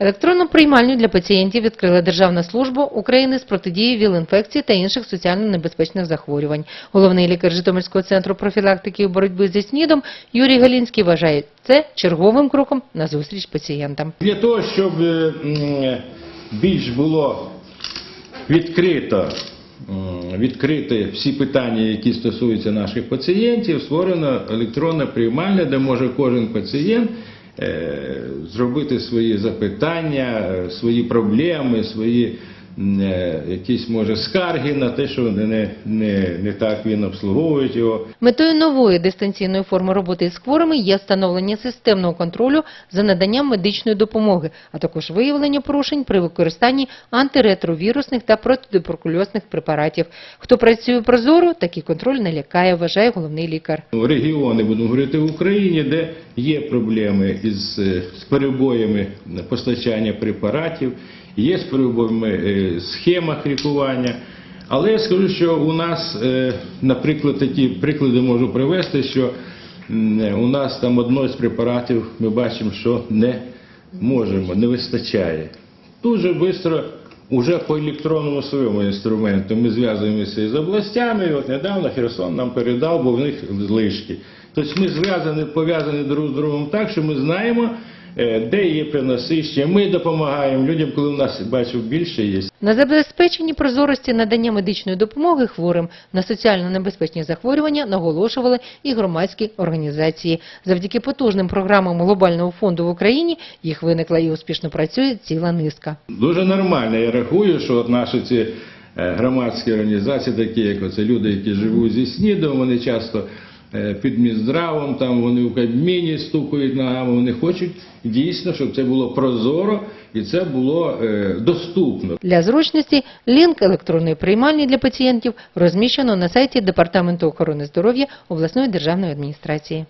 Електронну приймальню для пацієнтів відкрила Державна служба України з протидії ВІЛ-інфекції та інших соціально небезпечних захворювань. Головний лікар Житомирського центру профілактики і боротьби зі СНІДом Юрій Галінський вважає це черговим кроком на зустріч пацієнтам. Для того, щоб е, більш було відкрито, відкрити всі питання, які стосуються наших пацієнтів, створена електронна приймальня, де може кожен пацієнт зробити свої запитання, е, свої проблеми, свої е, якісь може скарги на те, що не, не, не так він обслуговує його. Метою нової дистанційної форми роботи з хворими є встановлення системного контролю за наданням медичної допомоги, а також виявлення порушень при використанні антиретровірусних та протитуберкульозних препаратів. Хто працює прозоро, такий контроль не лякає, вважає головний лікар. регіони, будемо говорити, в Україні, де є проблеми із е, з перебоями постачання препаратів, є з перебоями е, схемах лікування. Але я скажу, що у нас, е, наприклад, такі приклади можу привести, що у нас там одного з препаратів ми бачимо, що не можемо, не вистачає. Дуже швидко Уже по електронному своєму інструменту ми зв'язуємося із областями. І от недавно Херсон нам передав, бо в них злишки. Тобто ми зв'язані, пов'язані друг з другом так, що ми знаємо, де є приносище. Ми допомагаємо людям, коли у нас бачу більше є. На забезпеченні прозорості надання медичної допомоги хворим на соціально небезпечні захворювання наголошували і громадські організації. Завдяки потужним програмам глобального фонду в Україні їх виникла і успішно працює ціла низка. Дуже нормально. Я рахую, що от наші ці е, громадські організації, такі як оце люди, які живуть зі СНІДом, вони часто е, під Міздравом, там вони в Кабміні стукають ногами, вони хочуть дійсно, щоб це було прозоро і це було е, доступно. Для зручності лінк електронної приймальні для пацієнтів розміщено на сайті Департаменту охорони здоров'я обласної державної адміністрації.